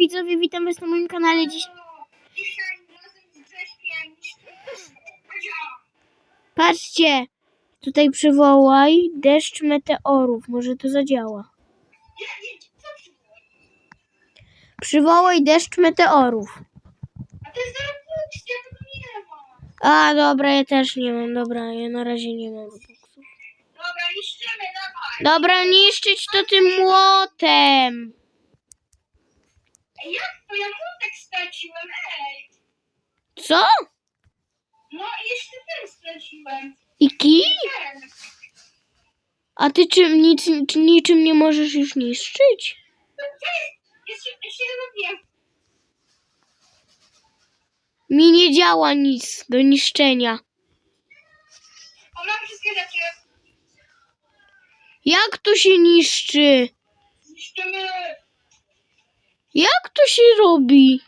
widzowie, witam was na moim kanale dziś. Patrzcie, tutaj przywołaj deszcz meteorów, może to zadziała. Przywołaj deszcz meteorów. A dobra, ja też nie mam, dobra, ja na razie nie mam. Dobra, niszczymy, dawaj. Dobra, niszczyć to tym młotem. Jak to? Ja młotek straciłem, ej. Co? No i jeszcze ten straciłem. I kij? Ten. A ty czym, nic, niczym nie możesz już niszczyć? To ty. Jeszcze, jeszcze robię. Mi nie działa nic do niszczenia. O, mam wszystkie rzeczy. Jak to się niszczy? Zniszczymy. Jak to się robi?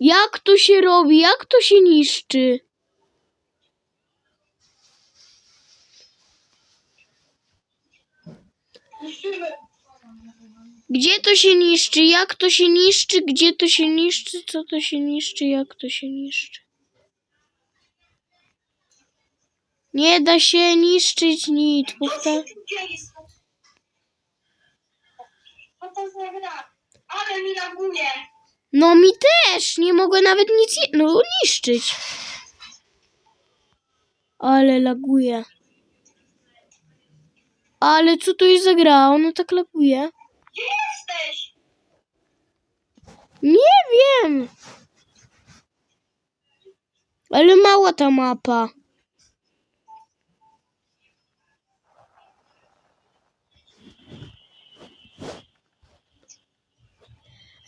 Jak to się robi? Jak to się niszczy? Gdzie to się niszczy? Jak to się niszczy? Gdzie to się niszczy? Co to się niszczy? Jak to się niszczy? Nie da się niszczyć nic. Tu to za gra? Ale mi laguje. No mi też. Nie mogę nawet nic no, niszczyć. Ale laguje. Ale co to jest za gra? Ono tak laguje. Gdzie jesteś? Nie wiem. Ale mała ta mapa.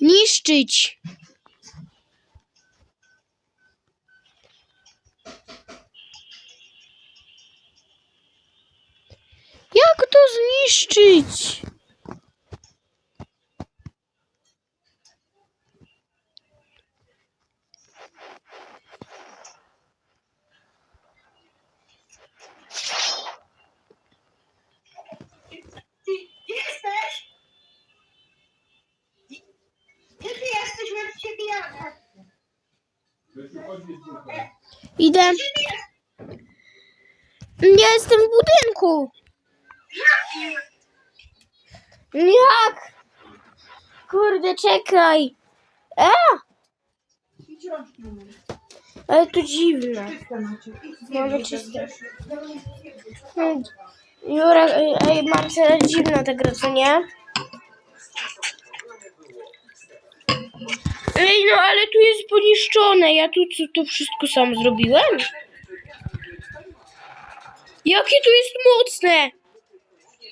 Niszczyć. Jak to zniszczyć? Ty gdzie jesteś? Gdzie ty jesteś? Ja do ciebie jadę. Idę. Ja jestem w budynku. Jak? Kurde, czekaj. A! Ale to dziwne. Może czyste. Hmm. Jura, ej, mam dziwna ta gra, co nie? Ej, no ale tu jest poniszczone. Ja tu co, to wszystko sam zrobiłem? Jakie to jest mocne!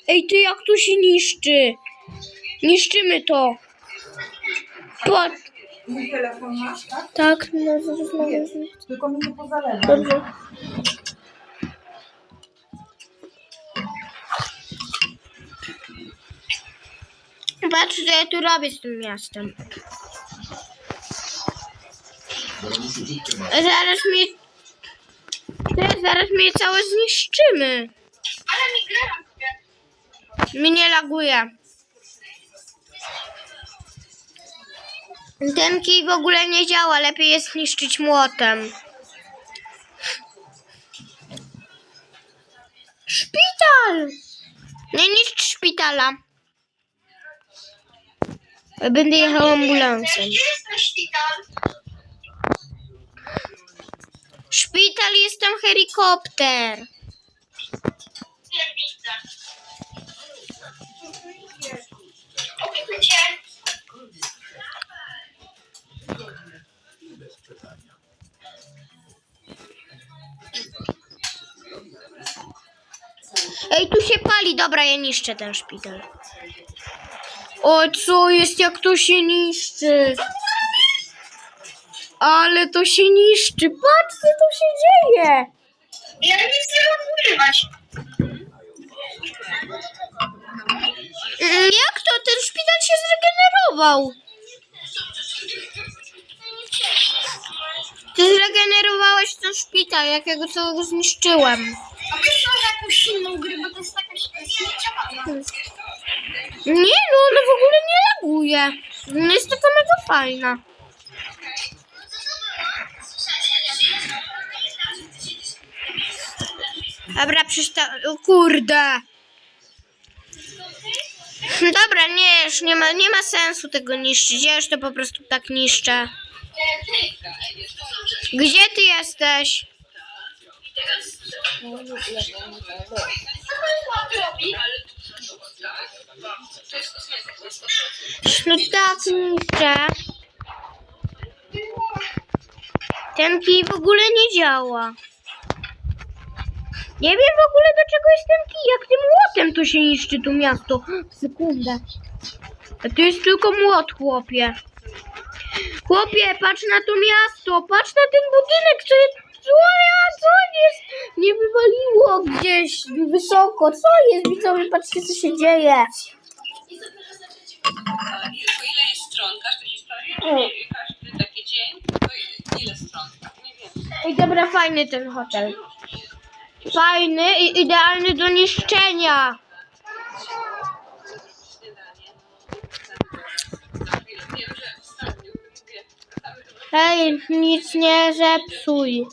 Ej, ty jak to się niszczy? Niszczymy to. Patrz. Mój telefon masz, tak? Tak, no zaraz mogę. Tylko mi pozalewa. Dobrze. Patrz, co ja tu robię z tym miastem. Zaraz mnie... Ty, Zaraz mnie całe zniszczymy. Ale mi gra. Mi nie laguje. Ten kij w ogóle nie działa, lepiej jest niszczyć młotem. Szpital! Nie niszcz szpitala. Będę jechał ambulansem. Gdzie jest ten szpital? Szpital jest tam helikopter. Ej, tu się pali. Dobra, ja niszczę ten szpital. O, co jest, jak to się niszczy? Ale to się niszczy. Patrzcie, to się dzieje. Ja nic nie mam ukrywać. Mm, Jak to? Ten szpital się zregenerował. Ty zregenerowałeś ten szpital, jak ja go całego zniszczyłem. A wiesz, może jakąś inną grę, bo to jest jakaś Nie, no ona w ogóle nie laguje. No jest taka mega fajna. Dobra, przesta... O kurde. Dobra, nie, już nie ma, nie ma sensu tego niszczyć. Ja już to po prostu tak niszczę. Gdzie ty jesteś? No tak niszczę. Ten kij w ogóle nie działa. Nie wiem w ogóle do czego jest ten kij. Jak tym młotem to się niszczy to miasto. Sekundę. A to jest tylko młot, chłopie. Chłopie, patrz na to miasto. Patrz na ten budynek. Co jest? Co, ja, co jest? Nie wywaliło gdzieś wysoko. Co jest? Widzowie, patrzcie co się dzieje. Ile jest stron? Każda historia, każdy taki dzień? Ile stron? Nie wiem. Ej, dobra, fajny ten hotel. Fajny i idealny do niszczenia. Śniadanie. Za chwilę. Wiem, że ostatnio mówię, Ej, nic nie zepsuj.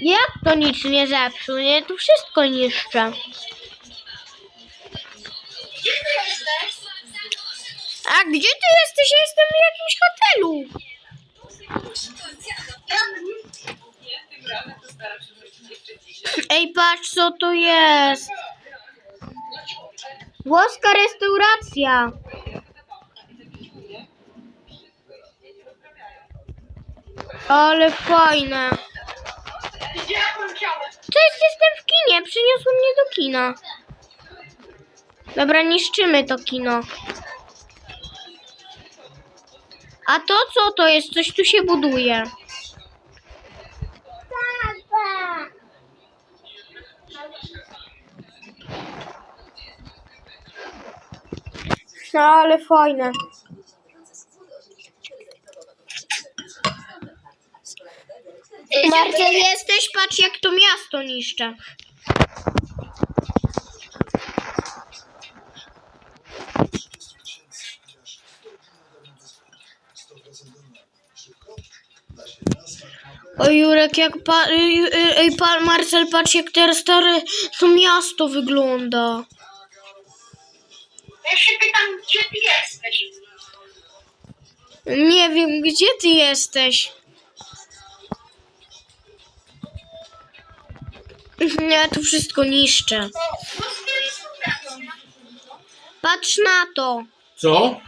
Jak to nic nie zepsuł? Nie, tu wszystko niszczę. A gdzie ty jesteś? Ja jestem w jakimś hotelu. Ej, patrz co to jest. Włoska restauracja. Ale fajne. Cześć, jestem w kinie. Przyniosło mnie do kina. Dobra, niszczymy to kino. A to co to jest? Coś tu się buduje. Ale fajne. Marcel, jesteś? Patrz, jak to miasto niszczę. O Jurek, jak pa, ej, ej, ej, pan Marcel, patrz jak teraz stare to miasto wygląda. Ja się pytam, gdzie ty jesteś? Nie wiem, gdzie ty jesteś? Ja tu wszystko niszczę. No z tym super. Patrz na to. Co?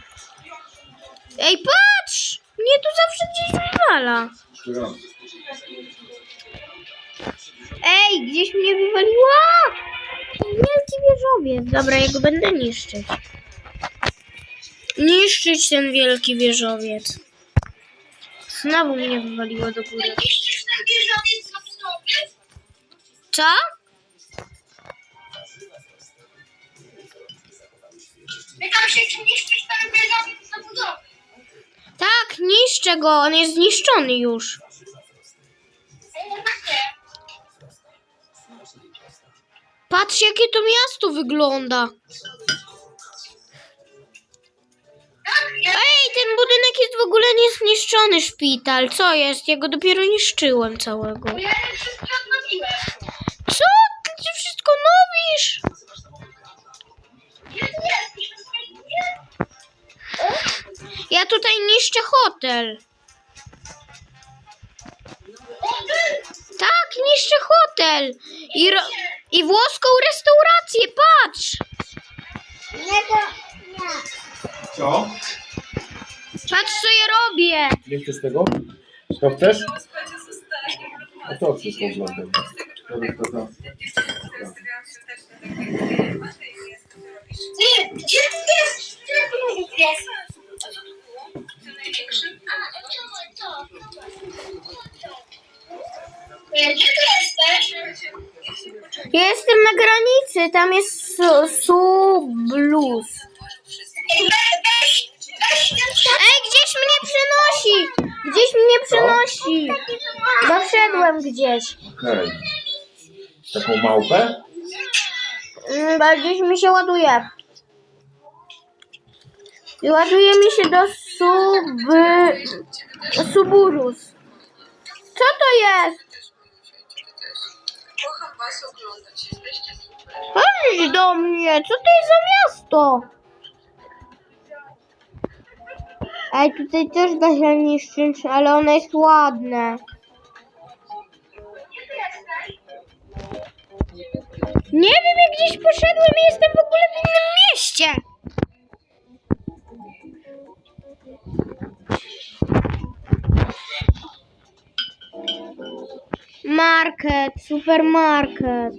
Ej, patrz! Mnie tu zawsze gdzieś wywala. Ej, gdzieś mnie wywaliło! Wielki wieżowiec. Dobra, ja go będę niszczyć. Niszczyć ten wielki wieżowiec. Znowu mnie wywaliło do góry. Niszczysz ten wieżowiec na budowie? Co? Pytam się, czy niszczysz ten wieżowiec na budowie? Tak, niszczę go. On jest zniszczony już. Patrz, jakie to miasto wygląda. Ej, ten budynek jest w ogóle niezniszczony szpital. Co jest? Ja go dopiero niszczyłem całego. Bo ja je wszystko odnowiłem. Co? Ty wszystko nowisz? Ja tutaj niszczę hotel. Tak, niszczę hotel. I, ro- i włoską restaurację, patrz. Nie, to nie. Co? Patrz, co ja robię. Nie chcesz tego? To chcesz? A to wszystko oglądam. Dobra, to jest, co ty gdzie ty jesteś? Gdzie ty. E, Gdzie ty jesteś? Ja jestem na granicy, tam jest su, su blues. Ej, gdzieś mnie przenosi! Gdzieś mnie przenosi! Doszedłem gdzieś. Okej. Taką małpę? Mm, bo Gdzieś mi się ładuje. I ładuje mi się do sub... Suburus. Co to jest? Was oglądać, jesteście super. Chodź do mnie, co to jest za miasto? Ej, tutaj też da się niszczyć, ale ono jest ładne. Nie supermarket.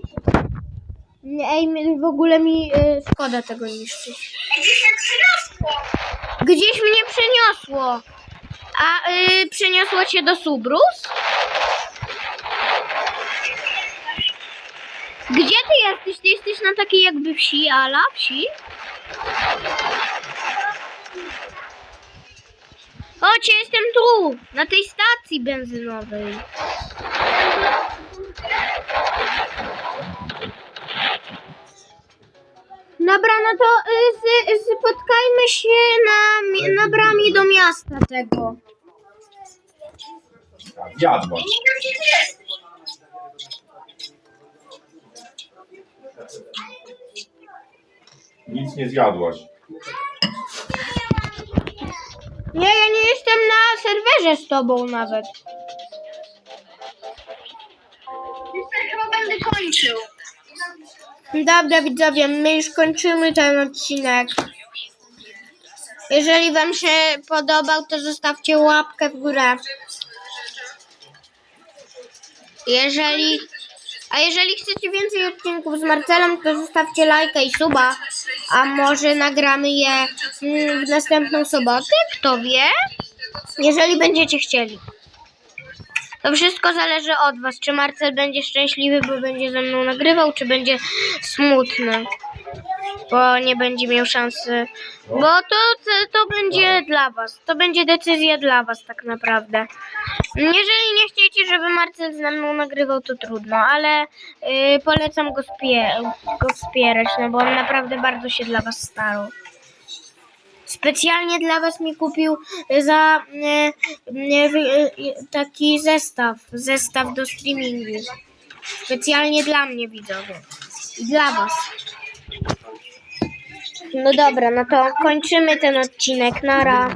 Ej, w ogóle mi y, szkoda tego niszczyć. Gdzieś się przyniosło. Gdzieś mnie przeniosło. A y, przeniosło cię do Subrus? Gdzie ty jesteś? Ty jesteś na takiej jakby wsi, ala wsi? Chodź, ja jestem tu, na tej stacji benzynowej. Dobra, no to y, spotkajmy się na, mi- na bramie do miasta tego. Jesteś. Nic nie zjadłaś. Nie, ja nie jestem na serwerze z tobą nawet. Chyba będę kończył. Dobra, widzowie, my już kończymy ten odcinek. Jeżeli wam się podobał, to zostawcie łapkę w górę. Jeżeli... A jeżeli chcecie więcej odcinków z Marcelem, to zostawcie lajka i suba. A może nagramy je mm, w następną sobotę? Kto wie? Jeżeli będziecie chcieli. To wszystko zależy od was, czy Marcel będzie szczęśliwy, bo będzie ze mną nagrywał, czy będzie smutny, bo nie będzie miał szansy. Bo to, to, to będzie dla was, to będzie decyzja dla was tak naprawdę. Jeżeli nie chcecie, żeby Marcel ze mną nagrywał, to trudno, ale y, polecam go, spie- go wspierać, no bo on naprawdę bardzo się dla was starał. Specjalnie dla was mi kupił za e, e, wy- e, taki zestaw, zestaw do streamingu. Specjalnie dla mnie widzowie. I dla was. No dobra, no to kończymy ten odcinek. Nara.